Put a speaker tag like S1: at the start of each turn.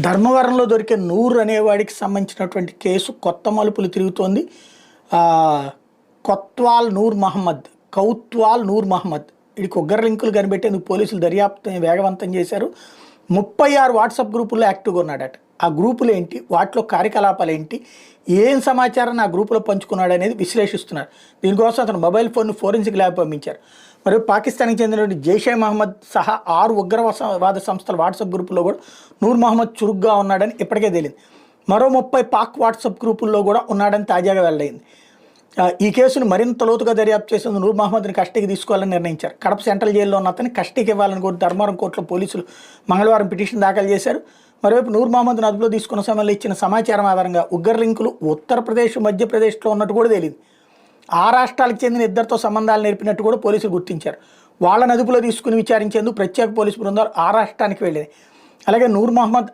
S1: ధర్మవరంలో దొరికే నూర్ అనేవాడికి సంబంధించినటువంటి కేసు కొత్త మలుపులు తిరుగుతోంది. కొత్వాల్ నూర్ మహమ్మద్ కౌత్వాల్ నూర్ మహమ్మద్. వీడికి ఉగ్గర లింకులు కనిపెట్టేందుకు పోలీసులు దర్యాప్తు వేగవంతం చేశారు. ముప్పై ఆరు వాట్సాప్ గ్రూపుల్లో యాక్టివ్గా ఉన్నాడట. ఆ గ్రూపులు ఏంటి? వాటిలో కార్యకలాపాలు ఏంటి? ఏం సమాచారాన్ని ఆ గ్రూపులో పంచుకున్నాడు అనేది విశ్లేషిస్తున్నారు. దీనికోసం అతను మొబైల్ ఫోన్ను ఫోరెన్సిక్ ల్యాబ్ పంపించారు. మరియు పాకిస్తాన్కి చెందినటువంటి జైషే మహమ్మద్ సహా ఆరు ఉగ్రవాద సంస్థల వాట్సాప్ గ్రూపుల్లో కూడా నూర్ మహమ్మద్ చురుగ్గా ఉన్నాడని ఇప్పటికే తేలింది. మరో ముప్పై పాక్ వాట్సాప్ గ్రూపుల్లో కూడా ఉన్నాడని తాజాగా వెల్లడైంది. ఈ కేసును మరింత లోతుగా దర్యాప్తు చేసేందుకు నూర్ మహమ్మద్ని కస్టడీకి తీసుకోవాలని నిర్ణయించారు. కడప సెంట్రల్ జైల్లో ఉన్న అతన్ని కస్టడీకి ఇవ్వాలని కోరి ధర్మవరం కోర్టులో పోలీసులు మంగళవారం పిటిషన్ దాఖలు చేశారు. మరోవైపు నూర్ మహమ్మద్ను అదుపులో తీసుకున్న సమయంలో ఇచ్చిన సమాచారం ఆధారంగా ఉగ్ర లింకులు ఉత్తరప్రదేశ్ మధ్యప్రదేశ్లో ఉన్నట్టు కూడా తేలింది. ఆ రాష్ట్రాలకు చెందిన ఇద్దరితో సంబంధాలు నేర్పినట్టు కూడా పోలీసులు గుర్తించారు. వాళ్ళ అదుపులో తీసుకుని విచారించేందుకు ప్రత్యేక పోలీసు బృందాలు ఆ రాష్ట్రానికి వెళ్ళింది అలాగే నూర్ మహమ్మద్